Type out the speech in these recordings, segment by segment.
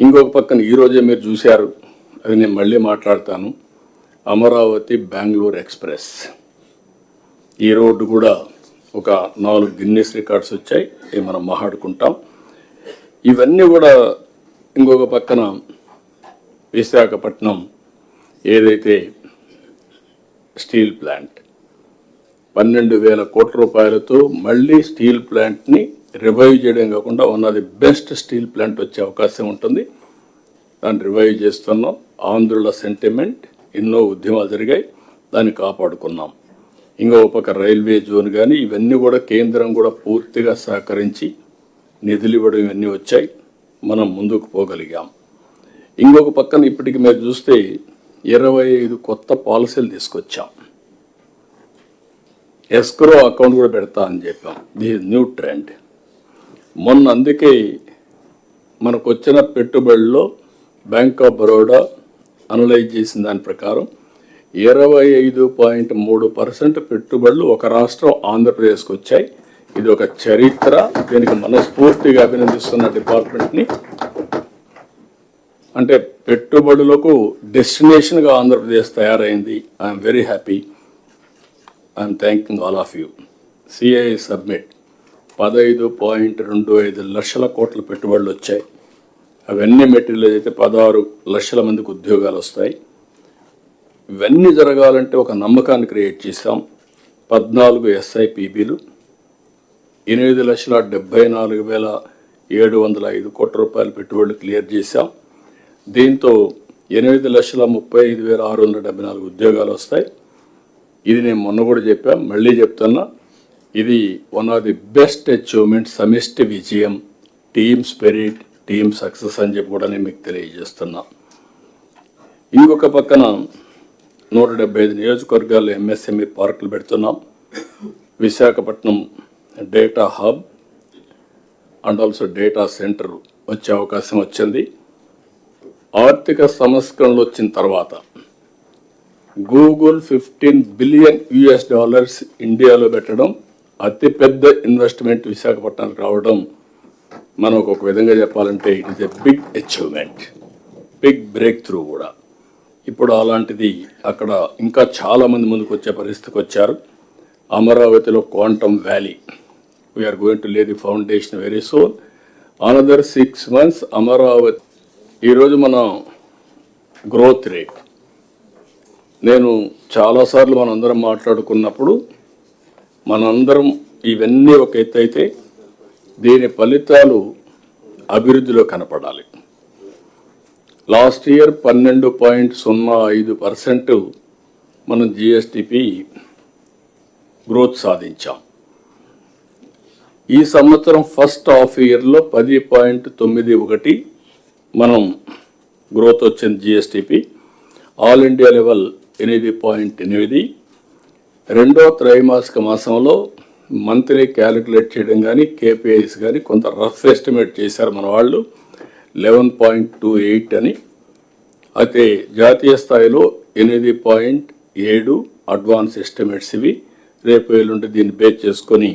ఇంకొక పక్కన ఈరోజే మీరు చూశారు. అది నేను మళ్ళీ మాట్లాడతాను. అమరావతి బెంగళూరు ఎక్స్ప్రెస్. ఈ రోడ్డు కూడా ఒక నాలుగు గిన్నెస్ రికార్డ్స్ వచ్చాయి. ఇవి మనం మాట్లాడుకుంటాం. ఇవన్నీ కూడా ఇంకొక పక్కన విశాఖపట్నం ఏదైతే స్టీల్ ప్లాంట్. పన్నెండు వేల కోట్ల రూపాయలతో మళ్ళీ స్టీల్ ప్లాంట్ని రివైవ్ చేయడం కాకుండా one of the best steel plant వచ్చే అవకాశం ఉంటుంది. దాన్ని రివైవ్ చేస్తున్నాం. ఆంధ్రుల సెంటిమెంట్ ఎన్నో ఉద్యమాలు జరిగాయి. దాన్ని కాపాడుకున్నాం. ఇంకో పక్క రైల్వే జోన్ కానీ ఇవన్నీ కూడా కేంద్రం కూడా పూర్తిగా సహకరించి నిధులు ఇవ్వడం ఇవన్నీ వచ్చాయి. మనం ముందుకు పోగలిగాం. ఇంకొక పక్కన ఇప్పటికి మీరు చూస్తే ఇరవై ఐదు కొత్త పాలసీలు తీసుకొచ్చాం. ఎస్క్రో అకౌంట్ కూడా పెడతా అని చెప్పాం. ది న్యూ ట్రెండ్ మొన్న అందుకే మనకు వచ్చిన పెట్టుబడుల్లో బ్యాంక్ ఆఫ్ బరోడా అనలైజ్ చేసిన దాని ప్రకారం ఇరవై ఐదు పాయింట్ మూడు పర్సెంట్ పెట్టుబడులు ఒక రాష్ట్రం ఆంధ్రప్రదేశ్కి వచ్చాయి. ఇది ఒక చరిత్ర. దీనికి మనస్ఫూర్తిగా అభినందిస్తున్న డిపార్ట్మెంట్ని. అంటే పెట్టుబడులకు డెస్టినేషన్గా ఆంధ్రప్రదేశ్ తయారైంది. I'm very happy. I'm thanking all of you. CII summit. పదహైదు పాయింట్ రెండు ఐదు లక్షల కోట్ల పెట్టుబడులు వచ్చాయి. అవన్నీ మెటీరియల్ అయితే పదహారు లక్షల మందికి ఉద్యోగాలు వస్తాయి. ఇవన్నీ జరగాలంటే ఒక నమ్మకాన్ని క్రియేట్ చేశాం. పద్నాలుగు ఎస్ఐపిబిలు ఎనిమిది లక్షల డెబ్బై నాలుగు వేల ఏడు వందల ఐదు కోట్ల రూపాయల పెట్టుబడులు క్లియర్ చేశాం. దీంతో ఎనిమిది లక్షల ముప్పై ఐదు వేల ఆరు వందల డెబ్బై నాలుగు ఉద్యోగాలు వస్తాయి. ఇది నేను మొన్న కూడా చెప్పాను మళ్ళీ చెప్తున్నా ఇది one of the best achievement సమిష్టి విజయం టీమ్ స్పిరిట్ టీమ్ సక్సెస్ అని చెప్పి కూడా నేను మీకు తెలియజేస్తున్నా. ఇంకొక పక్కన నూట డెబ్బై ఐదు నియోజకవర్గాల్లో ఎంఎస్ఎంఈ పార్కులు పెడుతున్నాం. Visakhapatnam data hub and also data centre వచ్చే అవకాశం వచ్చింది. ఆర్థిక సంస్కరణలు వచ్చిన తర్వాత Google fifteen billion US dollars ఇండియాలో పెట్టడం అతిపెద్ద ఇన్వెస్ట్మెంట్ విశాఖపట్నానికి రావడం మనం ఒక విధంగా చెప్పాలంటే it is a big achievement big breakthrough కూడా. ఇప్పుడు అలాంటిది అక్కడ ఇంకా చాలామంది ముందుకు వచ్చే పరిస్థితికి వచ్చారు. అమరావతిలో quantum valley. We are going to lay the foundation very soon another six months Amaravati. ఈరోజు మనం గ్రోత్ రేట్ నేను చాలాసార్లు మనందరం మాట్లాడుకున్నప్పుడు మనందరం ఇవన్నీ ఒక ఎత్తు అయితే దీని ఫలితాలు అభివృద్ధిలో కనపడాలి. లాస్ట్ ఇయర్ పన్నెండు పాయింట్ సున్నా ఐదు పర్సెంట్ మనం జిఎస్టిపి గ్రోత్ సాధించాం. ఈ సంవత్సరం ఫస్ట్ హాఫ్ ఇయర్లో పది పాయింట్ తొమ్మిది ఒకటి మనం గ్రోత్ వచ్చింది జిఎస్టిపి. ఆల్ ఇండియా లెవెల్ ఎనిమిది పాయింట్ ఎనిమిది రెండో త్రైమాసిక మాసంలో మంత్లీ క్యాలిక్యులేట్ చేయడం కానీ కేపీఐస్ కానీ కొంత రఫ్ ఎస్టిమేట్ చేశారు మన వాళ్ళు. లెవెన్ పాయింట్ టూ ఎయిట్ అని. అయితే జాతీయ స్థాయిలో ఎనిమిది పాయింట్ ఏడు అడ్వాన్స్ ఎస్టిమేట్స్ ఇవి. రేపు ఎల్లుండి దీన్ని బేస్ చేసుకొని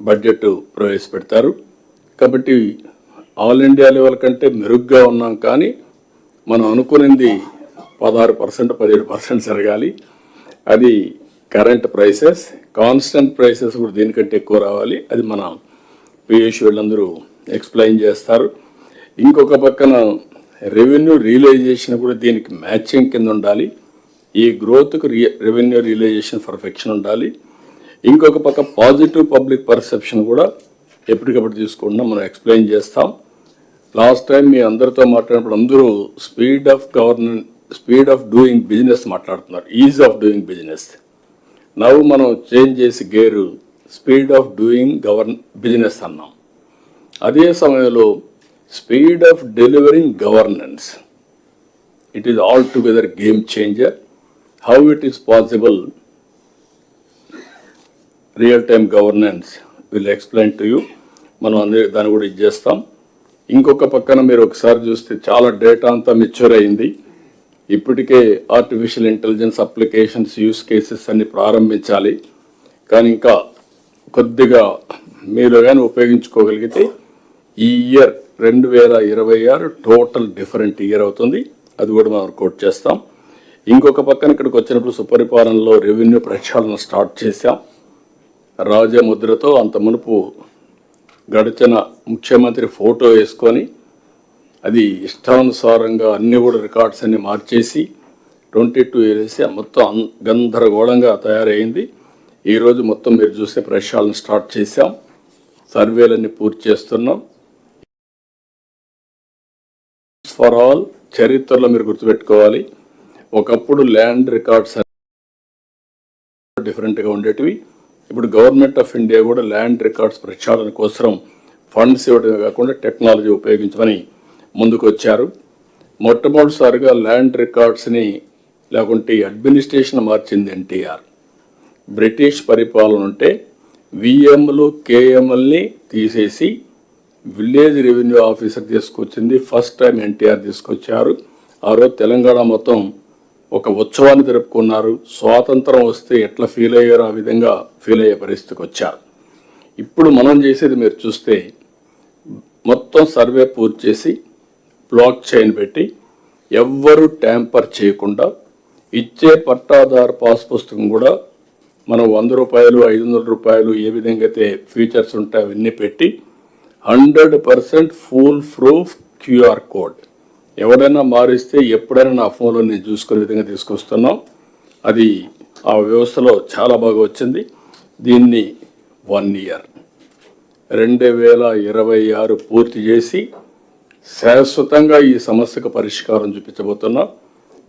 బడ్జెట్ ప్రవేశపెడతారు. కాబట్టి ఆల్ ఇండియా లెవెల్ కంటే మెరుగ్గా ఉన్నాం కానీ మనం అనుకునింది పదహారు పర్సెంట్ పదిహేడు పర్సెంట్ జరగాలి. అది కరెంట్ ప్రైసెస్ కాన్స్టెంట్ ప్రైసెస్ కూడా దీనికంటే ఎక్కువ రావాలి. అది మన పియూష్ వీళ్ళందరూ ఎక్స్ప్లెయిన్ చేస్తారు. ఇంకొక పక్కన రెవెన్యూ రియలైజేషన్ కూడా దీనికి మ్యాచింగ్ కింద ఉండాలి. ఈ గ్రోత్కు రెవెన్యూ రియలైజేషన్ పర్ఫెక్షన్ ఉండాలి. ఇంకొక పక్క పాజిటివ్ పబ్లిక్ పర్సెప్షన్ కూడా ఎప్పటికప్పుడు తీసుకుండా మనం ఎక్స్ప్లెయిన్ చేస్తాం. లాస్ట్ టైం మీ అందరితో మాట్లాడినప్పుడు అందరూ speed of governance speed of doing business మాట్లాడుతున్నారు. Ease of doing business. నవ్వు మనం చేంజ్ చేసి gear speed of doing govern business అన్నాం. అదే సమయంలో speed of delivering governance it is all together game changer how it is possible real time governance will explain to you మనం అందరి దాన్ని కూడా ఇచ్చేస్తాం ఇంకొక పక్కన మీరు ఒకసారి చూస్తే చాలా డేటా అంతా మెచ్యూర్ అయింది. ఇప్పటికే artificial intelligence applications use cases అన్ని ప్రారంభించాలి. కానీ ఇంకా కొద్దిగా మీరు కానీ ఉపయోగించుకోగలిగితే ఈ ఇయర్ రెండు వేల ఇరవై ఆరు టోటల్ డిఫరెంట్ ఇయర్ అవుతుంది. అది కూడా మనం కోట్ చేస్తాం. ఇంకొక పక్కన ఇక్కడికి వచ్చినప్పుడు సుపరిపాలనలో రెవెన్యూ ప్రక్షాళన స్టార్ట్ చేశాం. రాజముద్రతో అంత మునుపు గడిచిన ముఖ్యమంత్రి ఫోటో వేసుకొని అది ఇష్టానుసారంగా అన్ని కూడా రికార్డ్స్ అన్ని మార్చేసి ట్వంటీ టూ వేసి మొత్తం అన్- గందరగోళంగా తయారైంది. ఈరోజు మొత్తం మీరు చూసే ప్రక్షాళన స్టార్ట్ చేశాం. సర్వేలన్నీ పూర్తి చేస్తున్నాం. ఫర్ ఆల్ చరిత్రలో మీరు గుర్తుపెట్టుకోవాలి. ఒకప్పుడు ల్యాండ్ రికార్డ్స్ డిఫరెంట్గా ఉండేటివి. ఇప్పుడు గవర్నమెంట్ ఆఫ్ ఇండియా కూడా ల్యాండ్ రికార్డ్స్ ప్రక్షాళన కోసం ఫండ్స్ ఇవ్వడమే కాకుండా టెక్నాలజీ ఉపయోగించమని ముందుకొచ్చారు. మొట్టమొదటిసారిగా ల్యాండ్ రికార్డ్స్ని లేకుంటే అడ్మినిస్ట్రేషన్ మార్చింది ఎన్టీఆర్. బ్రిటిష్ పరిపాలన ఉంటే విఎంలు కేఎంఎల్ని తీసేసి విలేజ్ రెవెన్యూ ఆఫీసర్ తీసుకొచ్చింది. ఫస్ట్ టైం ఎన్టీఆర్ తీసుకొచ్చారు. ఆ రోజు తెలంగాణ మొత్తం ఒక ఉత్సవాన్ని జరుపుకున్నారు. స్వాతంత్రం వస్తే ఎట్లా ఫీల్ అయ్యారో ఆ విధంగా ఫీల్ అయ్యే పరిస్థితికి వచ్చారు. ఇప్పుడు మనం చేసేది మీరు చూస్తే మొత్తం సర్వే పూర్తి చేసి బ్లాక్ చైన్ పెట్టి ఎవ్వరు ట్యాంపర్ చేయకుండా ఇచ్చే పట్టాదారు పాస్ పుస్తకం కూడా మనం వంద రూపాయలు ఐదు వందల రూపాయలు ఏ విధంగా అయితే ఫీచర్స్ ఉంటాయి అవన్నీ పెట్టి hundred percent full proof QR code. ఎవరైనా మారిస్తే ఎప్పుడైనా నా ఫోన్లో నేను చూసుకునే విధంగా తీసుకొస్తున్నాం. అది ఆ వ్యవస్థలో చాలా బాగా వచ్చింది. దీన్ని వన్ ఇయర్. రెండు వేల ఇరవై ఆరు పూర్తి చేసి శాశ్వతంగా ఈ సమస్యకు పరిష్కారం చూపించబోతున్నాం.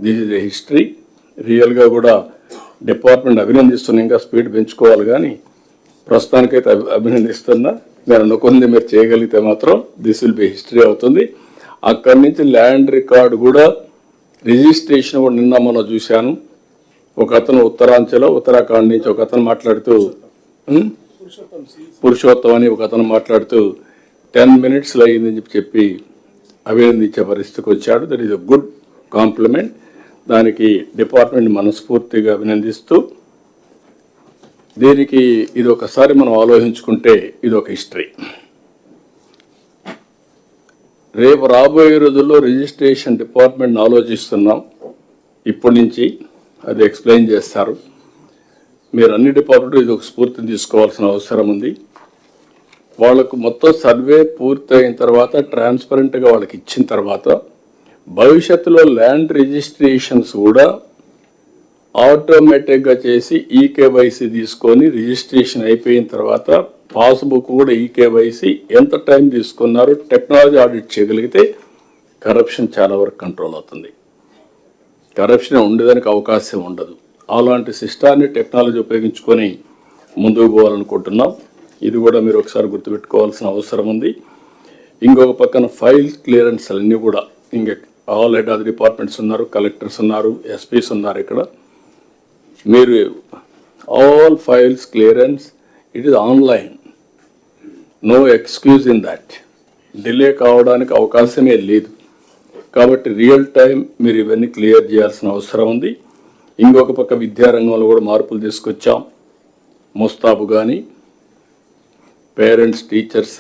దిస్ ఇస్ ఎ హిస్టరీ రియల్గా కూడా డిపార్ట్మెంట్ అభినందిస్తున్నా. ఇంకా స్పీడ్ పెంచుకోవాలి కానీ ప్రస్తుతానికైతే అభి- అభినందిస్తున్నా. నేను అనుకుంది మీరు చేయగలిగితే మాత్రం దిస్ విల్ బి హిస్టరీ అవుతుంది. అక్కడి నుంచి ల్యాండ్ రికార్డు కూడా రిజిస్ట్రేషన్ కూడా నిన్న మనం చూశాను. ఒక అతను ఉత్తరాంచలో ఉత్తరాఖండ్ నుంచి ఒక అతను మాట్లాడుతూ పురుషోత్తం అని ఒక అతను మాట్లాడుతూ టెన్ మినిట్స్లో అయిందని చెప్పి చెప్పి అభినందించే పరిస్థితికి వచ్చాడు that is a good compliment దానికి డిపార్ట్మెంట్ మనస్ఫూర్తిగా అభినందిస్తూ దీనికి ఇది ఒకసారి మనం ఆలోచించుకుంటే ఇది ఒక హిస్టరీ. రేపు రాబోయే రోజుల్లో రిజిస్ట్రేషన్ డిపార్ట్మెంట్ని ఆలోచిస్తున్నాం. ఇప్పటి నుంచి అది ఎక్స్ప్లెయిన్ చేస్తారు. మీరు అన్ని డిపార్ట్మెంట్ ఇది ఒక స్ఫూర్తిని తీసుకోవాల్సిన అవసరం ఉంది. వాళ్ళకు మొత్తం సర్వే పూర్తయిన తర్వాత ట్రాన్స్పరెంట్గా వాళ్ళకి ఇచ్చిన తర్వాత భవిష్యత్తులో ల్యాండ్ రిజిస్ట్రేషన్స్ కూడా ఆటోమేటిక్గా చేసి ఈకేవైసీ తీసుకొని రిజిస్ట్రేషన్ అయిపోయిన తర్వాత పాస్బుక్ కూడా ఈకేవైసీ ఎంత టైం తీసుకున్నారు టెక్నాలజీ ఆడిట్ చేయగలిగితే కరప్షన్ చాలా వరకు కంట్రోల్ అవుతుంది. కరప్షన్ ఉండేదానికి అవకాశం ఉండదు. అలాంటి సిస్టాన్ని టెక్నాలజీ ఉపయోగించుకొని ముందుకు పోవాలనుకుంటున్నాం. ఇది కూడా మీరు ఒకసారి గుర్తుపెట్టుకోవాల్సిన అవసరం ఉంది. ఇంకొక పక్కన ఫైల్ క్లియరెన్స్ అన్నీ కూడా ఇంక ఆల్ హెడ్ ఆఫ్ డిపార్ట్మెంట్స్ ఉన్నారు కలెక్టర్స్ ఉన్నారు ఎస్పీస్ ఉన్నారు ఇక్కడ. మీరు all files clearance it is online no excuse in that delay కావడానికి అవకాశమే లేదు. కాబట్టి రియల్ టైం మీరు ఇవన్నీ క్లియర్ చేయాల్సిన అవసరం ఉంది. ఇంకొక పక్క విద్యారంగంలో కూడా మార్పులు తీసుకొచ్చాం. ముస్తాబు కానీ parents teachers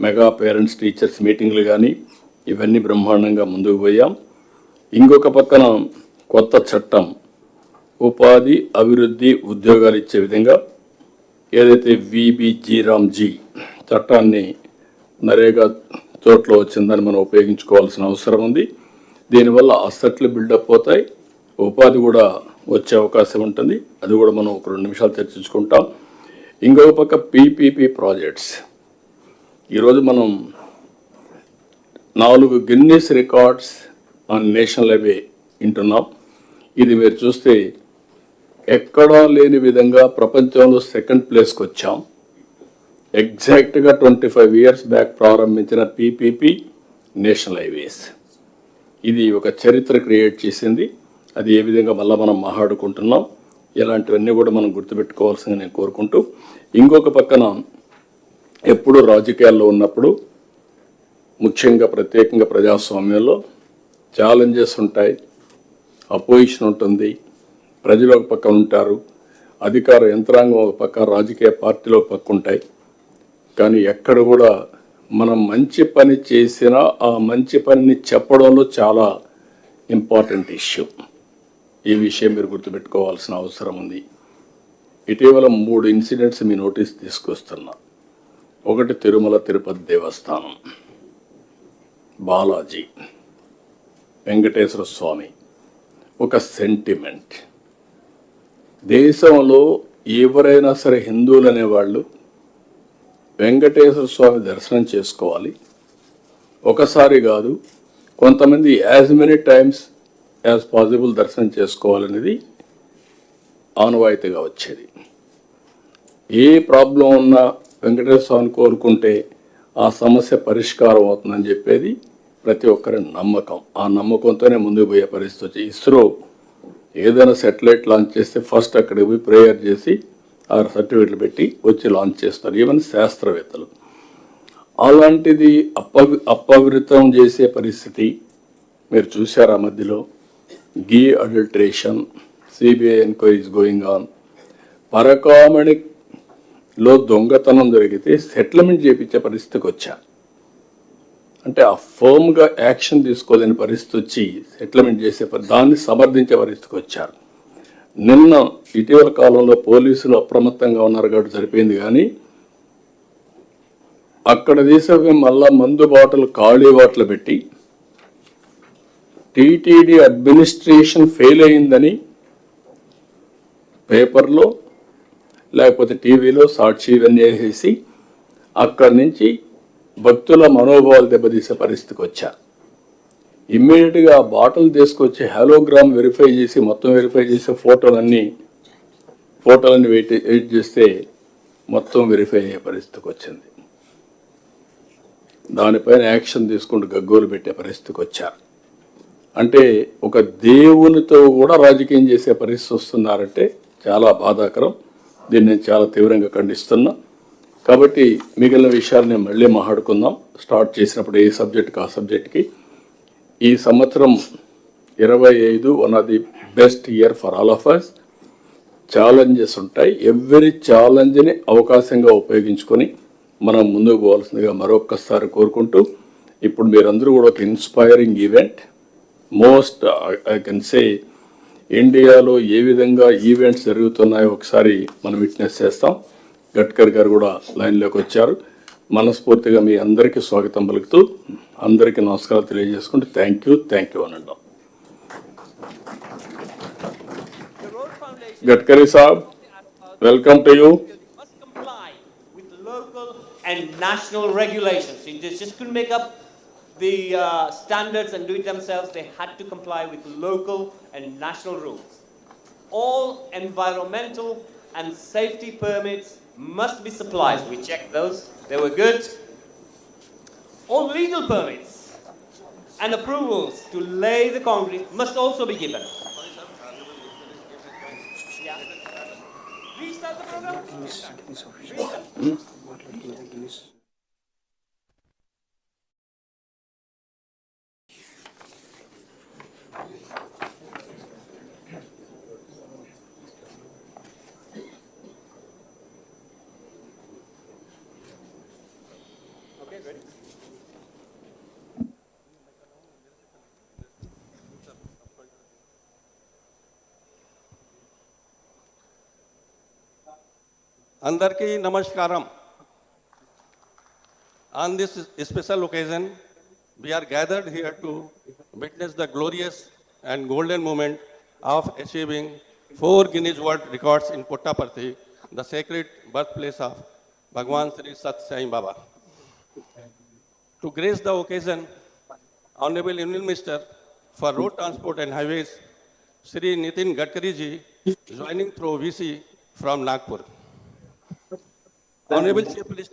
mega parents teachers మీటింగ్లు కానీ ఇవన్నీ బ్రహ్మాండంగా ముందుకు పోయాం. ఇంకొక పక్కన కొత్త చట్టం ఉపాధి అభివృద్ధి ఉద్యోగాలు ఇచ్చే విధంగా ఏదైతే విబిజీరామ్జీ చట్టాన్ని నరేగా చోట్ల వచ్చిందని మనం ఉపయోగించుకోవాల్సిన అవసరం ఉంది. దీనివల్ల అసెట్లు బిల్డప్ అవుతాయి. ఉపాధి కూడా వచ్చే అవకాశం ఉంటుంది. అది కూడా మనం ఒక రెండు నిమిషాలు చర్చించుకుంటాం. ఇంకొక పక్క పీపీపీ ప్రాజెక్ట్స్. ఈరోజు మనం నాలుగు Guinness records on national highway వింటున్నాం. ఇది మీరు చూస్తే ఎక్కడా లేని విధంగా ప్రపంచంలో సెకండ్ ప్లేస్కి వచ్చాం. ఎగ్జాక్ట్గా ట్వంటీ ఫైవ్ ఇయర్స్ బ్యాక్ ప్రారంభించిన పీపీపీ నేషనల్ హైవేస్. ఇది ఒక చరిత్ర క్రియేట్ చేసింది. అది ఏ విధంగా మళ్ళీ మనం మాట్లాడుకుంటున్నాం ఇలాంటివన్నీ కూడా మనం గుర్తుపెట్టుకోవాల్సింది నేను కోరుకుంటూ ఇంకొక పక్కన ఎప్పుడు రాజకీయాల్లో ఉన్నప్పుడు ముఖ్యంగా ప్రత్యేకంగా ప్రజాస్వామ్యంలో ఛాలెంజెస్ ఉంటాయి అపోజిషన్ ఉంటుంది ప్రజలు ఒక పక్క ఉంటారు అధికార యంత్రాంగం ఒక పక్క రాజకీయ పార్టీలు ఒక పక్క ఉంటాయి. కానీ ఎక్కడ కూడా మనం మంచి పని చేసినా ఆ మంచి పనిని చెప్పడంలో చాలా ఇంపార్టెంట్ ఇష్యూ ఈ విషయం మీరు గుర్తుపెట్టుకోవాల్సిన అవసరం ఉంది. ఇటీవల మూడు ఇన్సిడెంట్స్ మీ నోటీస్ తీసుకొస్తున్నా. ఒకటి తిరుమల తిరుపతి దేవస్థానం. బాలాజీ వెంకటేశ్వర స్వామి ఒక సెంటిమెంట్. దేశంలో ఎవరైనా సరే హిందువులు అనేవాళ్ళు వెంకటేశ్వర స్వామి దర్శనం చేసుకోవాలి. ఒకసారి కాదు కొంతమంది as many times as possible దర్శనం చేసుకోవాలనేది ఆనవాయితీగా వచ్చేది. ఏ ప్రాబ్లం ఉన్నా వెంకటేశ్వర స్వామిని కోరుకుంటే ఆ సమస్య పరిష్కారం అవుతుందని చెప్పేది ప్రతి ఒక్కరి నమ్మకం. ఆ నమ్మకంతోనే ముందుకు పోయే పరిస్థితి వచ్చి ఇస్రో ఏదైనా సెటిలైట్ లాంచ్ చేస్తే ఫస్ట్ అక్కడికి పోయి ప్రేయర్ చేసి ఆ సర్టిఫికెట్లు పెట్టి వచ్చి లాంచ్ చేస్తారు. ఈవెన్ శాస్త్రవేత్తలు. అలాంటిది అప్ప అపవిత్రం చేసే పరిస్థితి మీరు చూశారు ఆ మధ్యలో? Ghee adulteration CBI enquiries going on. పరకామణిలో దొంగతనం జరిగితే సెటిల్మెంట్ చేపించే పరిస్థితికి వచ్చా. అంటే ఆ ఫర్మ్గా యాక్షన్ తీసుకోలేని పరిస్థితి వచ్చి సెటిల్మెంట్ చేసే దాన్ని సమర్థించే పరిస్థితికి వచ్చారు నిన్న ఇటీవల కాలంలో పోలీసులు అప్రమత్తంగా ఉన్నారు కాబట్టి సరిపోయింది కానీ అక్కడ తీసే మళ్ళా మందు బాటలు ఖాళీ బాటలు పెట్టి టీటీడీ అడ్మినిస్ట్రేషన్ ఫెయిల్ అయిందని పేపర్లో లేకపోతే టీవీలో సాక్షి ఇవన్నీ వేసేసి అక్కడి నుంచి భక్తుల మనోభావాలు దెబ్బతీసే పరిస్థితికి వచ్చా. ఇమ్మీడియట్గా బాటలు బాటిల్ తీసుకొచ్చి హాలోగ్రామ్ వెరిఫై చేసి మొత్తం వెరిఫై చేసే ఫోటోలన్నీ ఫోటోలన్నీ వెయిట్ వెయిట్ చేస్తే మొత్తం వెరిఫై అయ్యే పరిస్థితికి వచ్చింది. దానిపైన యాక్షన్ తీసుకుంటూ గగ్గోలు పెట్టే పరిస్థితికి వచ్చారు అంటే ఒక దేవునితో కూడా రాజకీయం చేసే పరిస్థితి వస్తున్నారంటే చాలా బాధాకరం. దీన్ని నేను చాలా తీవ్రంగా ఖండిస్తున్నా. కాబట్టి మిగిలిన విషయాలు నేను మళ్ళీ మాట్లాడుకుందాం. స్టార్ట్ చేసినప్పుడు ఏ సబ్జెక్ట్కి ఆ సబ్జెక్ట్కి. ఈ సంవత్సరం ఇరవై ఐదు one of the best year for all of us challenges ఉంటాయి. ఎవ్రీ ఛాలెంజ్ని అవకాశంగా ఉపయోగించుకొని మనం ముందుకు పోవాల్సిందిగా మరొక్కసారి కోరుకుంటూ ఇప్పుడు మీరందరూ కూడా ఒక inspiring event most I can say ఇండియాలో ఏ విధంగా ఈవెంట్స్ జరుగుతున్నాయో ఒకసారి మనం విట్నెస్ చేస్తాం. గడ్కర్ గారు కూడా లైన్లోకి వచ్చారు. మనస్ఫూర్తిగా మీ అందరికీ స్వాగతం పలుకుతూ అందరికీ నమస్కారాలు తెలియజేసుకుంటూ థ్యాంక్ యూ థ్యాంక్ యూ అని అంటాం Gadkari sahab welcome to you and national regulations. They just just couldn't make up the uh, standards and do it themselves. They had to comply with local and national rules. All environmental and safety permits must be supplied. We checked those, they were good. All legal permits and approvals to lay the concrete must also be given. Yeah. Restart the program? అందరికీ నమస్కారం On this special occasion, we are gathered here to witness the glorious and golden moment of achieving four Guinness World Records in Puttaparthi, the sacred birthplace of Bhagwan Sri Sat Sai Baba. To grace the occasion, Honorable Union Minister for Road Transport and Highways, Sri Nitin Gadkari ji, joining through VC from Nagpur. Honorable Chief Minister